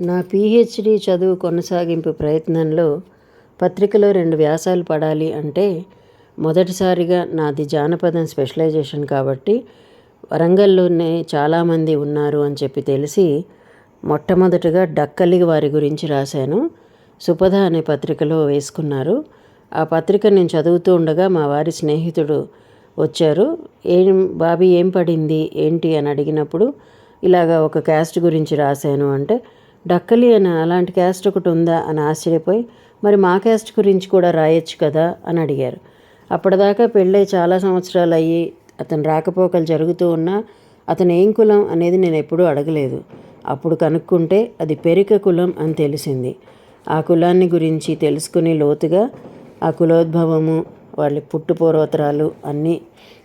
నా పీహెచ్డీ చదువు కొనసాగింపు ప్రయత్నంలో పత్రికలో రెండు వ్యాసాలు పడాలి అంటే మొదటిసారిగా నాది జానపదం స్పెషలైజేషన్ కాబట్టి వరంగల్లోనే చాలామంది ఉన్నారు అని చెప్పి తెలిసి మొట్టమొదటగా డక్కలి వారి గురించి రాశాను. సుపథ అనే పత్రికలో వేసుకున్నారు. ఆ పత్రిక నేను చదువుతూ ఉండగా మా వారి స్నేహితుడు వచ్చారు. ఏం బాబీ ఏం పడింది? ఏంటి? అని అడిగినప్పుడు ఇలాగ ఒక క్యాస్ట్ గురించి రాశాను అంటే డక్కలి అని అలాంటి క్యాస్ట్ ఒకటి ఉందా అని ఆశ్చర్యపోయి మరి మా క్యాస్ట్ గురించి కూడా రాయొచ్చు కదా? అని అడిగారు. అప్పటిదాకా పెళ్ళై చాలా సంవత్సరాలు అయ్యి అతను రాకపోకలు జరుగుతూ ఉన్నా అతను ఏం కులం అనేది నేను ఎప్పుడూ అడగలేదు. అప్పుడు కనుక్కుంటే అది పెరిక కులం అని తెలిసింది. ఆ కులాన్ని గురించి తెలుసుకుని లోతుగా ఆ కులోద్భవము వాళ్ళ పుట్టుపూర్వోత్తరాలు అన్నీ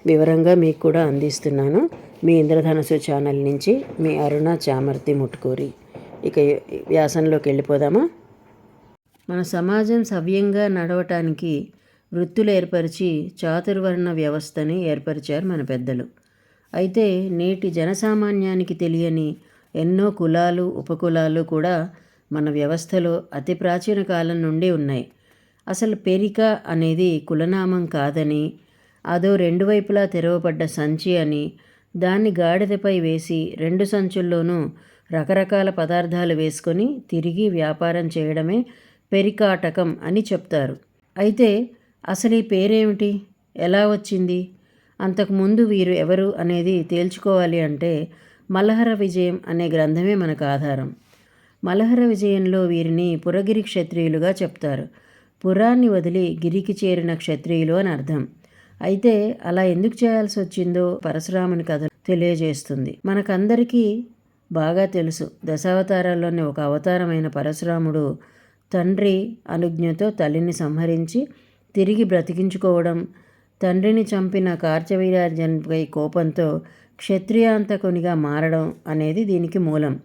వివరంగా మీకు కూడా అందిస్తున్నాను. మీ ఇంద్రధనసు ఛానల్ నుంచి మీ అరుణ చామర్తి ముట్టుకూరి ఇక వ్యాసంలోకి వెళ్ళిపోదామా? మన సమాజం సవ్యంగా నడవటానికి వృత్తులు ఏర్పరిచి చాతుర్వర్ణ వ్యవస్థని ఏర్పరిచారు మన పెద్దలు. అయితే నేటి జనసామాన్యానికి తెలియని ఎన్నో కులాలు ఉపకులాలు కూడా మన వ్యవస్థలో అతి ప్రాచీన కాలం నుండి ఉన్నాయి. అసలు పెరిక అనేది కులనామం కాదని అదో రెండు వైపులా తెరవబడ్డ సంచి అని దాన్ని గాడిదపై వేసి రెండు సంచుల్లోనూ రకరకాల పదార్థాలు వేసుకొని తిరిగి వ్యాపారం చేయడమే పెరికాటకం అని చెప్తారు. అయితే అసలు ఈ పేరేమిటి? ఎలా వచ్చింది? అంతకుముందు వీరు ఎవరు అనేది తేల్చుకోవాలి అంటే మలహర విజయం అనే గ్రంథమే మనకు ఆధారం. మలహర విజయంలో వీరిని పురగిరి క్షత్రియులుగా చెప్తారు. పురాన్ని వదిలి గిరికి చేరిన క్షత్రియులు అని అర్థం. అయితే అలా ఎందుకు చేయాల్సి వచ్చిందో పరశురాముని కథ తెలియజేస్తుంది. మనకందరికీ బాగా తెలుసు. దశావతారాల్లోని ఒక అవతారమైన పరశురాముడు తండ్రి అనుజ్ఞతో తల్లిని సంహరించి తిరిగి బ్రతికించుకోవడం తండ్రిని చంపిన కార్చవీర్యార్జన్పై కోపంతో క్షత్రియాంతకునిగా మారడం అనేది దీనికి మూలం.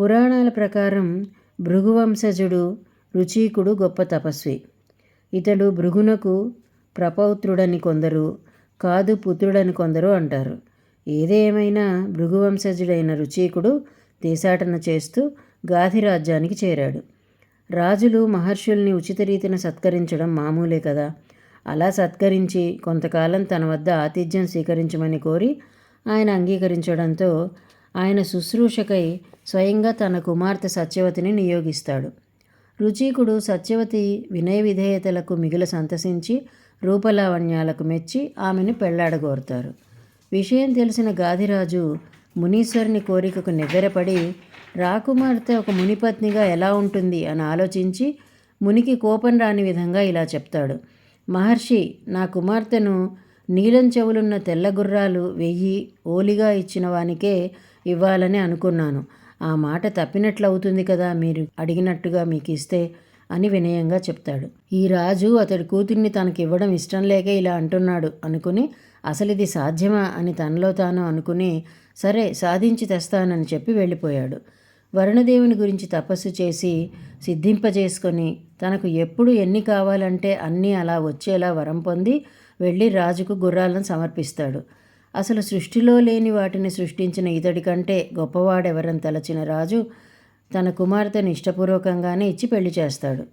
పురాణాల ప్రకారం భృగువంశజుడు రుచీకుడు గొప్ప తపస్వి. ఇతడు భృగునకు ప్రపౌత్రుడని కొందరు కాదు పుత్రుడని కొందరు అంటారు. ఏదేమైనా భృగువంశజుడైన రుచీకుడు దేశాటన చేస్తూ గాధి రాజ్యానికి చేరాడు. రాజులు మహర్షుల్ని ఉచిత రీతిన సత్కరించడం మామూలే కదా. అలా సత్కరించి కొంతకాలం తన వద్ద ఆతిథ్యం స్వీకరించమని కోరి ఆయన అంగీకరించడంతో ఆయన శుశ్రూషకై స్వయంగా తన కుమార్తె సత్యవతిని నియోగిస్తాడు. రుచీకుడు సత్యవతి వినయ విధేయతలకు మిగుల సంతసించి రూపలావణ్యాలకు మెచ్చి ఆమెను పెళ్ళాడగోరుతారు. విషయం తెలిసిన గాదిరాజు మునీశ్వరుని కోరికకు నివ్వెరపడి రాకుమార్తె ఒక మునిపత్నిగా ఎలా ఉంటుంది? అని ఆలోచించి మునికి కోపం రాని విధంగా ఇలా చెప్తాడు. మహర్షి నా కుమార్తెను నీలం చెవులున్న తెల్ల గుర్రాలు వెయ్యి ఓలిగా ఇచ్చిన వానికే ఇవ్వాలని అనుకున్నాను. ఆ మాట తప్పినట్లు అవుతుంది కదా మీరు అడిగినట్టుగా మీకు ఇస్తే అని వినయంగా చెప్తాడు. ఈ రాజు అతడి కూతుర్ని తనకివ్వడం ఇష్టం లేక ఇలా అంటున్నాడు అనుకుని అసలు ఇది సాధ్యమా అని తనలో తాను అనుకుని సరే సాధించి తెస్తానని చెప్పి వెళ్ళిపోయాడు. వరుణదేవుని గురించి తపస్సు చేసి సిద్ధింపజేసుకొని తనకు ఎప్పుడు ఎన్ని కావాలంటే అన్నీ అలా వచ్చేలా వరం పొంది వెళ్ళి రాజుకు గుర్రాలను సమర్పిస్తాడు. అసలు సృష్టిలో లేని వాటిని సృష్టించిన ఇతడి కంటే గొప్పవాడెవరని తలచిన రాజు తన కుమార్తెను ఇష్టపూర్వకంగానే ఇచ్చి పెళ్ళి చేస్తాడు.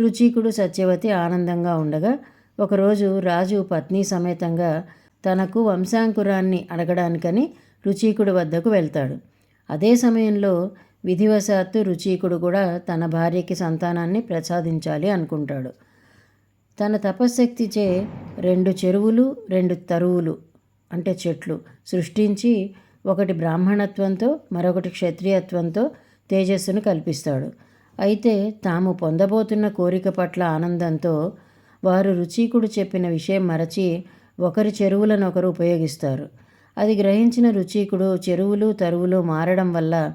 రుచికుడు సత్యవతి ఆనందంగా ఉండగా ఒకరోజు రాజు పత్ని సమేతంగా తనకు వంశాంకురాన్ని అడగడానికని రుచీకుడి వద్దకు వెళ్తాడు. అదే సమయంలో విధివశాత్తు రుచీకుడు కూడా తన భార్యకి సంతానాన్ని ప్రసాదించాలి అనుకుంటాడు. తన తపశ్శక్తిచే రెండు చెరువులు రెండు తరువులు అంటే చెట్లు సృష్టించి ఒకటి బ్రాహ్మణత్వంతో మరొకటి క్షత్రియత్వంతో తేజస్సును కల్పిస్తాడు. అయితే తాము పొందబోతున్న కోరిక పట్ల ఆనందంతో వారు రుచీకుడు చెప్పిన విషయం మరచి ఒకరి చెరువులను ఒకరు ఉపయోగిస్తారు. అది గ్రహించిన రుచీకుడు చెరువులు తరువులు మారడం వల్ల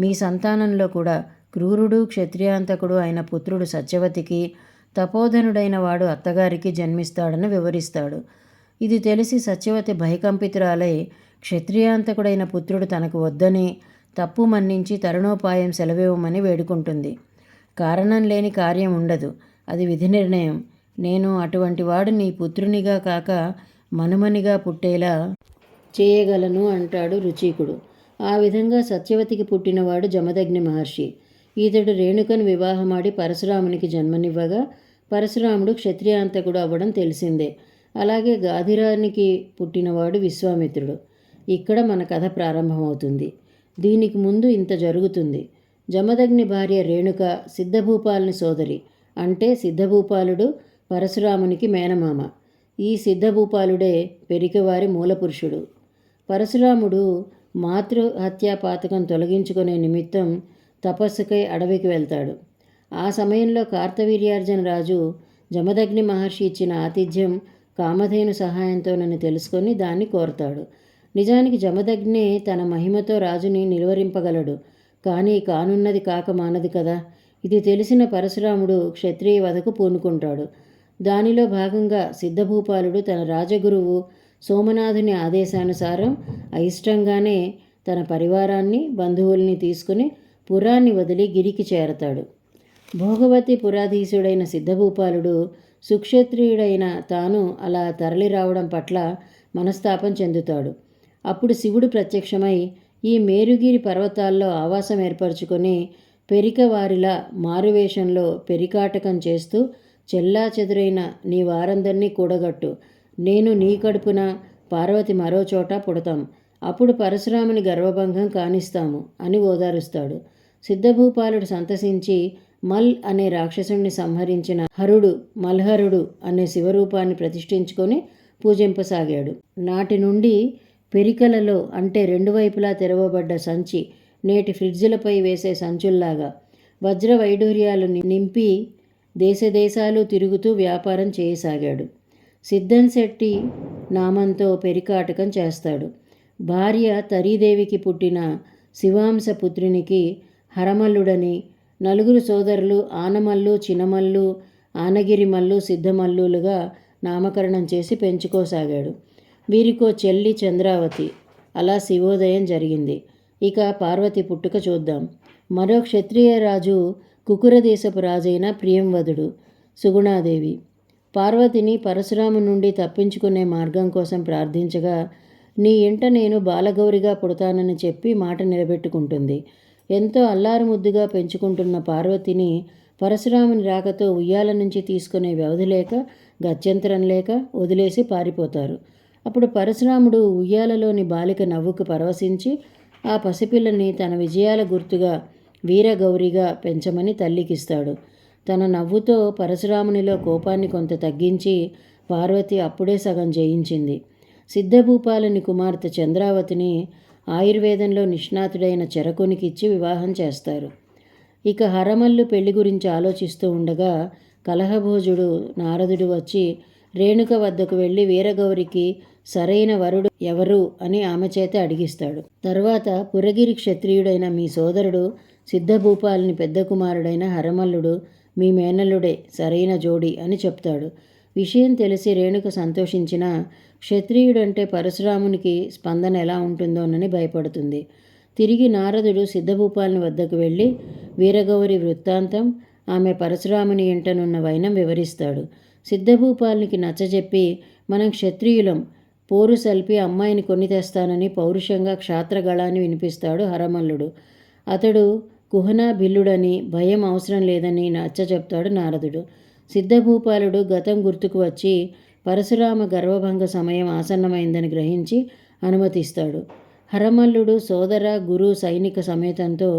మీ సంతానంలో కూడా క్రూరుడు క్షత్రియాంతకుడు అయిన పుత్రుడు సత్యవతికి తపోధనుడైన వాడు అత్తగారికి జన్మిస్తాడని వివరిస్తాడు. ఇది తెలిసి సత్యవతి భయకంపితురాలై క్షత్రియాంతకుడైన పుత్రుడు తనకు వద్దని తప్పు మన్నించి తరుణోపాయం సెలవివ్వమని వేడుకుంటుంది. కారణం లేని కార్యం ఉండదు. అది విధి నిర్ణయం. నేను అటువంటి వాడు నీ పుత్రునిగా కాక మనుమనిగా పుట్టేలా చేయగలను అంటాడు రుచీకుడు. ఆ విధంగా సత్యవతికి పుట్టినవాడు జమదగ్ని మహర్షి. ఈతడు రేణుకను వివాహమాడి పరశురామునికి జన్మనివ్వగా పరశురాముడు క్షత్రియాంతకుడు అవ్వడం తెలిసిందే. అలాగే గాధిరానికి పుట్టినవాడు విశ్వామిత్రుడు. ఇక్కడ మన కథ ప్రారంభమవుతుంది. దీనికి ముందు ఇంత జరుగుతుంది. జమదగ్ని భార్య రేణుక సిద్ధభూపాలని సోదరి. అంటే సిద్ధభూపాలుడు పరశురామునికి మేనమామ. ఈ సిద్ధభూపాలుడే పెరికవారి మూలపురుషుడు. పరశురాముడు మాతృహత్యా పాతకం తొలగించుకునే నిమిత్తం తపస్సుకై అడవికి వెళ్తాడు. ఆ సమయంలో కార్తవీర్యార్జున రాజు జమదగ్ని మహర్షి ఇచ్చిన ఆతిథ్యం కామధేను సహాయంతోనని తెలుసుకొని దాన్ని కోరతాడు. నిజానికి జమదగ్నే తన మహిమతో రాజుని నిలువరింపగలడు. కానీ కానున్నది కాక మానది కదా. ఇది తెలిసిన పరశురాముడు క్షత్రియ వధకు పూనుకుంటాడు. దానిలో భాగంగా సిద్ధభూపాలుడు తన రాజగురువు సోమనాథుని ఆదేశానుసారం అయిష్టంగానే తన పరివారాన్ని బంధువుల్ని తీసుకుని పురాన్ని వదిలి గిరికి చేరతాడు. భోగవతి పురాధీశుడైన సిద్ధభూపాలుడు సుక్షత్రియుడైన తాను అలా తరలి రావడం పట్ల మనస్తాపం చెందుతాడు. అప్పుడు శివుడు ప్రత్యక్షమై ఈ మేరుగిరి పర్వతాల్లో ఆవాసం ఏర్పరచుకొని పెరికవారిలా మారువేషంలో పెరికాటకం చేస్తూ చెల్లా చెదురైన నీ వారందరినీ కూడగట్టు. నేను నీ కడుపున పార్వతి మరో చోట పుడతాం. అప్పుడు పరశురాముని గర్వభంగం కానిస్తాము అని ఓదారుస్తాడు. సిద్ధభూపాలుడు సంతసించి మల్ అనే రాక్షసుణ్ణి సంహరించిన హరుడు మల్హరుడు అనే శివరూపాన్ని ప్రతిష్ఠించుకొని పూజింపసాగాడు. నాటి నుండి పెరికలలో అంటే రెండు వైపులా తెరవబడ్డ సంచి నేటి ఫ్రిడ్జులపై వేసే సంచుల్లాగా వజ్ర వైడూర్యాలు నింపి దేశదేశాలు తిరుగుతూ వ్యాపారం చేయసాగాడు. సిద్ధన్ శెట్టి నామంతో పెరికాటకం చేస్తాడు. భార్య తరీదేవికి పుట్టిన శివాంశ పుత్రునికి హరమల్లుడని నలుగురు సోదరులు ఆనమల్లు చినమల్లు ఆనగిరిమల్లు సిద్ధమల్లులుగా నామకరణం చేసి పెంచుకోసాగాడు. వీరికో చెల్లి చంద్రావతి. అలా శివోదయం జరిగింది. ఇక పార్వతి పుట్టుక చూద్దాం. మరో క్షత్రియ రాజు కుకురదేశపు రాజైన ప్రియంవదుడు సుగుణాదేవి. పార్వతిని పరశురాము నుండి తప్పించుకునే మార్గం కోసం ప్రార్థించగా నీ ఇంట నేను బాలగౌరిగా పుడతానని చెప్పి మాట నిలబెట్టుకుంటుంది. ఎంతో అల్లారుముద్దుగా పెంచుకుంటున్న పార్వతిని పరశురాముని రాకతో ఉయ్యాల నుంచి తీసుకునే వ్యవధి లేక గత్యంతరం లేక వదిలేసి పారిపోతారు. అప్పుడు పరశురాముడు ఉయ్యాలలోని బాలిక నవ్వుకు పరవశించి ఆ పసిపిల్లని తన విజయాల గుర్తుగా వీరగౌరిగా పెంచమని తల్లికిస్తాడు. తన నవ్వుతో పరశురామునిలో కోపాన్ని కొంత తగ్గించి పార్వతి అప్పుడే సగం జయించింది. సిద్ధభూపాలని కుమార్తె చంద్రావతిని ఆయుర్వేదంలో నిష్ణాతుడైన చెరకునికిచ్చి వివాహం చేస్తారు. ఇక హరమల్లు పెళ్ళి గురించి ఆలోచిస్తూ ఉండగా కలహభోజుడు నారదుడు వచ్చి రేణుక వద్దకు వెళ్ళి వీరగౌరికి సరైన వరుడు ఎవరు? అని ఆమె చేత అడిగిస్తాడు. తర్వాత పురగిరి క్షత్రియుడైన మీ సోదరుడు సిద్ధభూపాలని పెద్ద కుమారుడైన హరమల్లుడు మీ మేనల్లుడే సరైన జోడి అని చెప్తాడు. విషయం తెలిసి రేణుక సంతోషించిన క్షత్రియుడంటే పరశురామునికి స్పందన ఎలా ఉంటుందోనని భయపడుతుంది. తిరిగి నారదుడు సిద్ధభూపాలని వద్దకు వెళ్ళి వీరగౌరి వృత్తాంతం ఆమె పరశురాముని ఇంటనున్న వైనం వివరిస్తాడు. సిద్ధభూపాలనికి నచ్చజెప్పి మనం క్షత్రియులం పోరు సల్పి అమ్మాయిని కొని తెస్తానని పౌరుషంగా క్షాత్రగళాన్ని వినిపిస్తాడు హరమల్లుడు. అతడు కుహనా బిల్లుడని భయం అవసరం లేదని నచ్చ చెప్తాడు నారదుడు. సిద్ధభూపాలుడు గతం గుర్తుకు వచ్చి పరశురామ గర్వభంగ సమయం ఆసన్నమైందని గ్రహించి అనుమతిస్తాడు. హరమల్లుడు సోదర గురు సైనిక సమేతంతో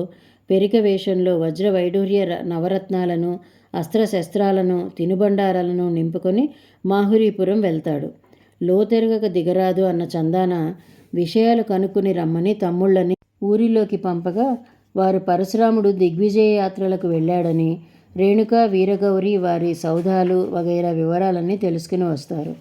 పెరిక వేషంలో వజ్ర వైడూర్య నవరత్నాలను అస్త్రశస్త్రాలను తినుబండారాలను నింపుకొని మాహురీపురం వెళ్తాడు. లోతెరగక దిగరాదు అన్న చందాన విషయాలు కనుక్కుని రమ్మని తమ్ముళ్ళని ఊరిలోకి పంపగా వారు పరశురాముడు దిగ్విజయ యాత్రలకు వెళ్ళాడని రేణుక వీరగౌరి వారి సౌధాలు వగైరా వివరాలన్నీ తెలుసుకుని వస్తారు.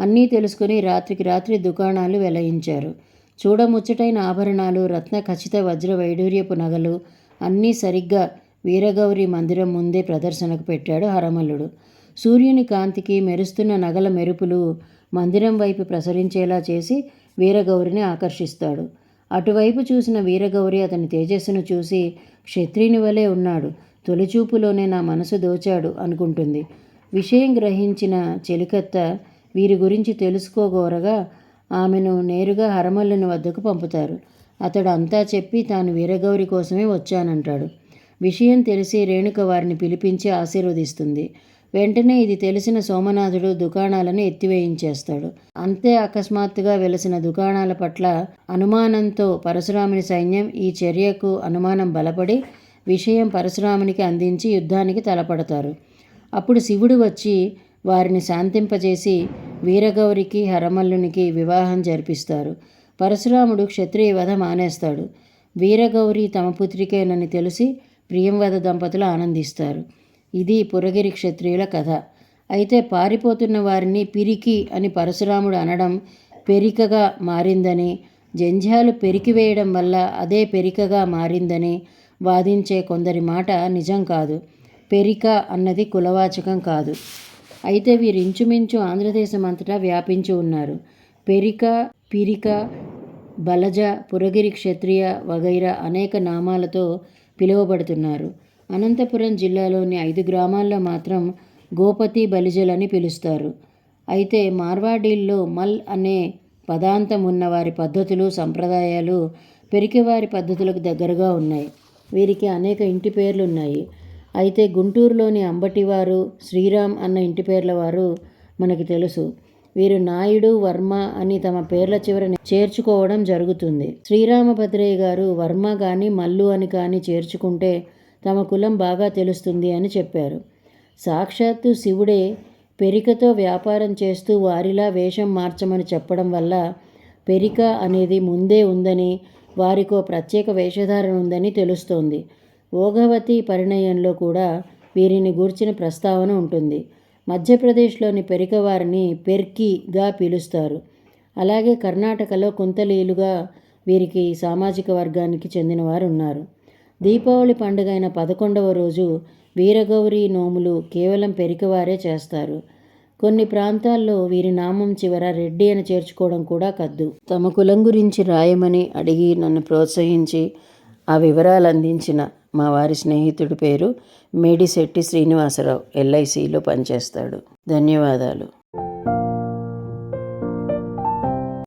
అన్నీ తెలుసుకుని రాత్రికి రాత్రి దుకాణాలు వెలయించారు. చూడముచ్చటైన ఆభరణాలు రత్న ఖచ్చిత వజ్ర వైడూర్యపు నగలు అన్నీ సరిగ్గా వీరగౌరి మందిరం ముందే ప్రదర్శనకు పెట్టాడు హరమల్లుడు. సూర్యుని కాంతికి మెరుస్తున్న నగల మెరుపులు మందిరం వైపు ప్రసరించేలా చేసి వీరగౌరిని ఆకర్షిస్తాడు. అటువైపు చూసిన వీరగౌరి అతని తేజస్సును చూసి క్షత్రియుని వలె ఉన్నాడు. తొలిచూపులోనే నా మనసు దోచాడు అనుకుంటుంది. విషయం గ్రహించిన చెలికత్త వీరి గురించి తెలుసుకోగోరగా ఆమెను నేరుగా హరమల్లుని వద్దకు పంపుతారు. అతడు అంతా చెప్పి తాను వీరగౌరి కోసమే వచ్చానంటాడు. విషయం తెలిసి రేణుక వారిని పిలిపించి ఆశీర్వదిస్తుంది. వెంటనే ఇది తెలిసిన సోమనాథుడు దుకాణాలను ఎత్తివేయించేస్తాడు. అంతే అకస్మాత్తుగా వెలసిన దుకాణాల పట్ల అనుమానంతో పరశురాముని సైన్యం ఈ చర్యకు అనుమానం బలపడి విషయం పరశురామునికి అందించి యుద్ధానికి తలపడతారు. అప్పుడు శివుడు వచ్చి వారిని శాంతింపజేసి వీరగౌరికి హరమల్లునికి వివాహం జరిపిస్తారు. పరశురాముడు క్షత్రియ వధ మానేస్తాడు. వీరగౌరి తమ పుత్రికేనని తెలిసి ప్రియంవద దంపతులు ఆనందిస్తారు. ఇది పురగిరి క్షత్రియుల కథ. అయితే పారిపోతున్న వారిని పిరికి అని పరశురాముడు అనడం పెరికగా మారిందని జంధ్యాలు పెరికివేయడం వల్ల అదే పెరికగా మారిందని వాదించే కొందరి మాట నిజం కాదు. పెరిక అన్నది కులవాచకం కాదు. అయితే వీరు ఇంచుమించు ఆంధ్రదేశం అంతటా వ్యాపించి ఉన్నారు. పెరిక పిరిక బలజ పురగిరి క్షత్రియ వగైరా అనేక నామాలతో పిలువబడుతున్నారు. అనంతపురం జిల్లాలోని ఐదు గ్రామాల్లో మాత్రం గోపతి బలిజలని పిలుస్తారు. అయితే మార్వాడీల్లో మల్ అనే పదాంతం ఉన్న వారి పద్ధతులు సంప్రదాయాలు పెరికివారి పద్ధతులకు దగ్గరగా ఉన్నాయి. వీరికి అనేక ఇంటి పేర్లు ఉన్నాయి అయితే గుంటూరులోని అంబటివారు శ్రీరామ్ అన్న ఇంటి పేర్ల వారు మనకి తెలుసు. వీరు నాయుడు వర్మ అని తమ పేర్ల చివర చేర్చుకోవడం జరుగుతుంది. శ్రీరామభద్రయ్య గారు వర్మ కానీ మల్లు అని కానీ చేర్చుకుంటే తమ కులం బాగా తెలుస్తుంది అని చెప్పారు. సాక్షాత్తు శివుడే పెరికతో వ్యాపారం చేస్తూ వారిలా వేషం మార్చమని చెప్పడం వల్ల పెరిక అనేది ముందే ఉందని వారికో ప్రత్యేక వేషధారణ ఉందని తెలుస్తోంది. ఓఘవతి పరిణయంలో కూడా వీరిని గూర్చిన ప్రస్తావన ఉంటుంది. మధ్యప్రదేశ్లోని పెరికవారిని పెర్కిగా పిలుస్తారు. అలాగే కర్ణాటకలో కుంతలీలుగా వీరికి సామాజిక వర్గానికి చెందినవారు ఉన్నారు దీపావళి పండుగైన పదకొండవ రోజు వీరగౌరి నోములు కేవలం పెరికివారే చేస్తారు. కొన్ని ప్రాంతాల్లో వీరి నామం చివర రెడ్డి అని చేర్చుకోవడం కూడా కద్దు. తమ కులం గురించి రాయమని అడిగి నన్ను ప్రోత్సహించి ఆ వివరాలు అందించిన మా వారి స్నేహితుడి పేరు మేడిశెట్టి శ్రీనివాసరావు ఎల్ఐసిలో పనిచేస్తాడు. ధన్యవాదాలు.